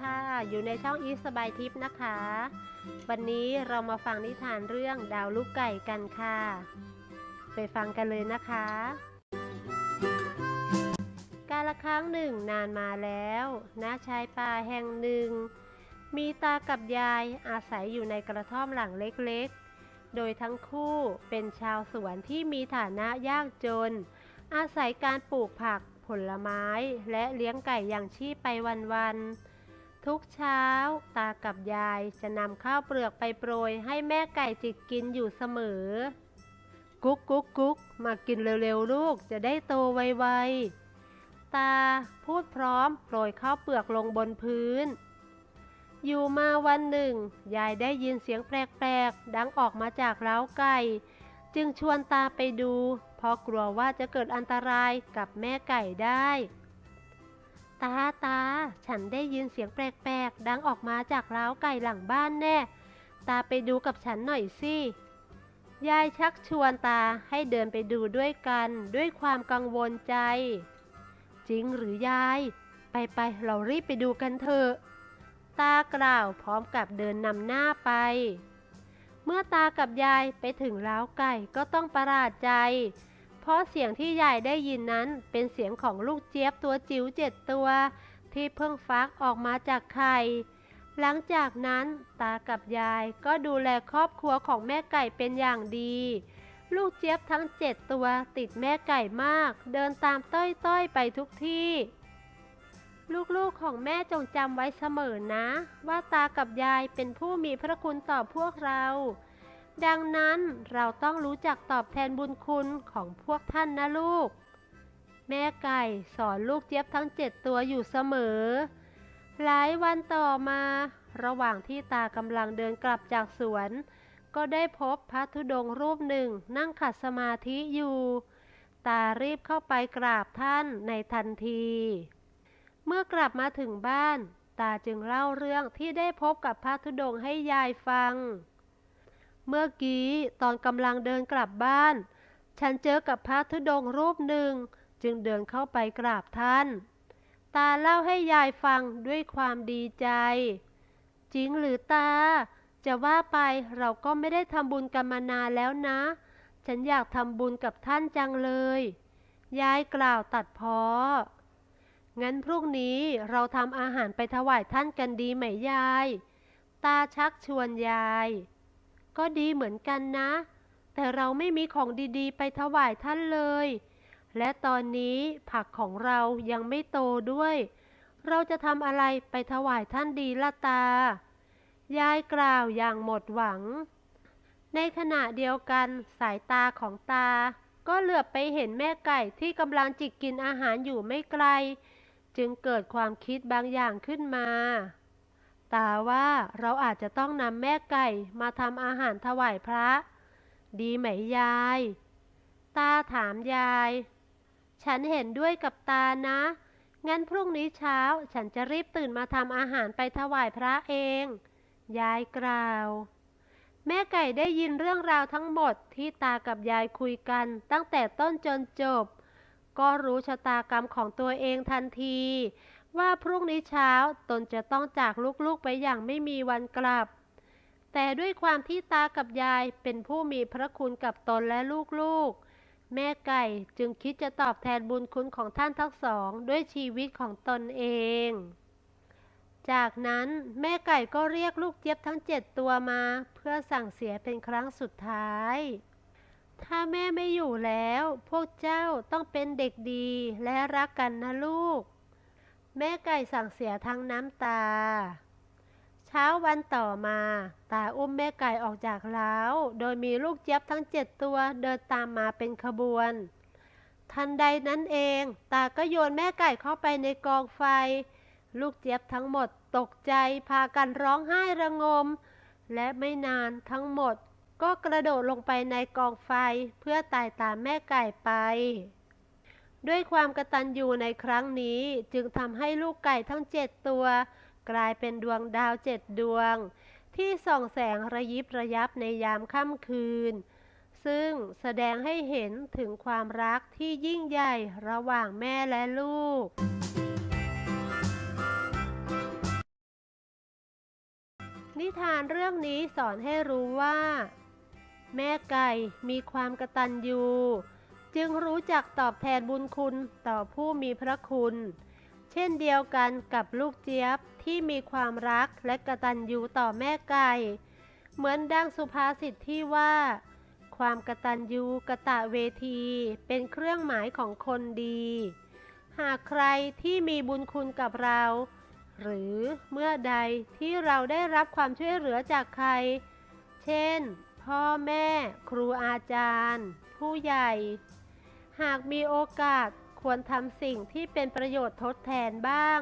ค่ะ อยู่ในช่องอีสบายทิพย์นะคะ วันนี้เรามาฟังนิทานเรื่องดาวลูกไก่กันค่ะ ไปฟังกันเลยนะคะ กาละครั้งหนึ่งนานมาแล้วณชายป่าแห่งหนึ่ง มีตากับยายอาศัยอยู่ในกระท่อมหลังเล็กๆ โดยทั้งคู่เป็นชาวสวนที่มีฐานะยากจน อาศัยการปลูกผักผลไม้และเลี้ยงไก่อย่างชีพไปวันๆ ทุกเช้า ตากับยายจะนำข้าวเปลือกไปโปรยให้แม่ไก่จิกกินอยู่เสมอ กุ๊กกุ๊กกุ๊กมากินเร็วๆลูกจะได้โตไวๆ ตาพูดพร้อมโปรยข้าวเปลือกลงบนพื้น อยู่มาวันหนึ่ง ยายได้ยินเสียงแปลกๆ ดังออกมาจากเล้าไก่ จึงชวนตาไปดู เพราะกลัวว่าจะเกิดอันตรายกับแม่ไก่ได้ ตาตา ฉันได้ยินเสียงแปลกๆ ดังออกมาจากเล้าวไก่หลังบ้านแน่ ตาไปดูกับฉันหน่อยสิ ยายชักชวนตาให้เดินไปดูด้วยกัน ด้วยความกังวลใจ จริงหรือยาย ไปไปเรารีบไปดูกันเถอะ ตากล่าวพร้อมกับเดินนำหน้าไป เมื่อตากับยายไปถึงเล้าวไก่ก็ต้องประหลาดใจ ราะเสียงที่ยายได้ยินนั้นเป็นเสียงของลูกเจี๊ยบตัวจิ๋วเจ็ดตัว ที่เพิ่งฟักออกมาจากไข่ หลังจากนั้นตากับยายก็ดูแลครอบครัวของแม่ไก่เป็นอย่างดี ลูกเจี๊ยบทั้งเจ็ดตัวติดแม่ไก่มาก เดินตามต้อยๆไปทุกที่ ลูกๆของแม่จงจำไว้เสมอนะ ว่าตากับยายเป็นผู้มีพระคุณต่อพวกเรา ดังนั้นเราต้องรู้จักตอบแทนบุญคุณของพวกท่านนะลูก แม่ไก่สอนลูกเจี๊ยบทั้งเจ็ดตัวอยู่เสมอ หลายวันต่อมา ระหว่างที่ตากำลังเดินกลับจากสวน ก็ได้พบพระธุดงค์รูปหนึ่งนั่งขัดสมาธิอยู่ ตารีบเข้าไปกราบท่านในทันที เมื่อกลับมาถึงบ้าน ตาจึงเล่าเรื่องที่ได้พบกับพระธุดงค์ให้ยายฟัง เมื่อกี้ตอนกำลังเดินกลับบ้าน ฉันเจอกับพระธุดงค์รูปหนึ่ง จึงเดินเข้าไปกราบท่าน ตาเล่าให้ยายฟังด้วยความดีใจ จริงหรือตา จะว่าไปเราก็ไม่ได้ทำบุญกันมานานแล้วนะ ฉันอยากทำบุญกับท่านจังเลย ยายกล่าวตัดพ้องั้นพรุ่งนี้เราทำอาหารไปถวายท่านกันดีไหมยาย ตาชักชวนยาย ก็ดีเหมือนกันนะ แต่เราไม่มีของดีๆ ไปถวายท่านเลย และตอนนี้ผักของเรายังไม่โตด้วย เราจะทำอะไรไปถวายท่านดีละตา ยายกล่าวอย่างหมดหวัง ในขณะเดียวกันสายตาของตา ก็เหลือบไปเห็นแม่ไก่ที่กำลังจิกกินอาหารอยู่ไม่ไกล จึงเกิดความคิดบางอย่างขึ้นมา ตาว่าเราอาจจะต้องนำแม่ไก่มาทำอาหารถวายพระ ดีไหมยาย ตาถามยาย ฉันเห็นด้วยกับตานะ งั้นพรุ่งนี้เช้าฉันจะรีบตื่นมาทำอาหารไปถวายพระเอง ยายกล่าว แม่ไก่ได้ยินเรื่องราวทั้งหมดที่ตากับยายคุยกัน ตั้งแต่ต้นจนจบ ก็รู้ชะตากรรมของตัวเองทันที ว่าพรุ่งนี้เช้าตนจะต้องจากลูกๆไปอย่างไม่มีวันกลับ แต่ด้วยความที่ตากับยายเป็นผู้มีพระคุณกับตนและลูกๆ แม่ไก่จึงคิดจะตอบแทนบุญคุณของท่านทั้งสอง ด้วยชีวิตของตนเอง จากนั้นแม่ไก่ก็เรียกลูกเจี๊ยบทั้งเจ็ดตัวมา เพื่อสั่งเสียเป็นครั้งสุดท้ายถ้าแม่ไม่อยู่แล้ว พวกเจ้าต้องเป็นเด็กดีและรักกันนะลูก แม่ไก่สั่งเสียทั้งน้ำตา เช้าวันต่อมา ตาอุ้มแม่ไก่ออกจากเล้า โดยมีลูกเจี๊ยบทั้งเจ็ดตัวเดินตามมาเป็นขบวน ทันใดนั้นเอง ตาก็โยนแม่ไก่เข้าไปในกองไฟ ลูกเจี๊ยบทั้งหมดตกใจพากันร้องไห้ระงม และไม่นานทั้งหมดก็กระโดดลงไปในกองไฟเพื่อตายตามแม่ไก่ไป ด้วยความกระตัญญูในครั้งนี้จึงทำให้ลูกไก่ทั้งเจ็ดตัว กลายเป็นดวงดาวเจ็ดดวง ที่ส่องแสงระยิบระยับในยามค่ำคืน ซึ่งแสดงให้เห็นถึงความรักที่ยิ่งใหญ่ระหว่างแม่และลูกนิทานเรื่องนี้สอนให้รู้ว่า แม่ไก่มีความกระตัญญู จึงรู้จักตอบแทนบุญคุณต่อผู้มีพระคุณ เช่นเดียวกันกับลูกเจี๊ยบที่มีความรักและกะตัญญูต่อแม่ไก่ เหมือนดังสุภาษิตที่ว่า ความกตัญญูกะตะเวที เป็นเครื่องหมายของคนดี หากใครที่มีบุญคุณกับเรา หรือเมื่อใดที่เราได้รับความช่วยเหลือจากใคร เช่น พ่อแม่ ครูอาจารย์ ผู้ใหญ่ หากมีโอกาสควรทำสิ่งที่เป็นประโยชน์ทดแทนบ้าง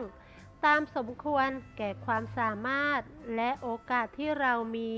ตามสมควรแก่ความสามารถและโอกาสที่เรามี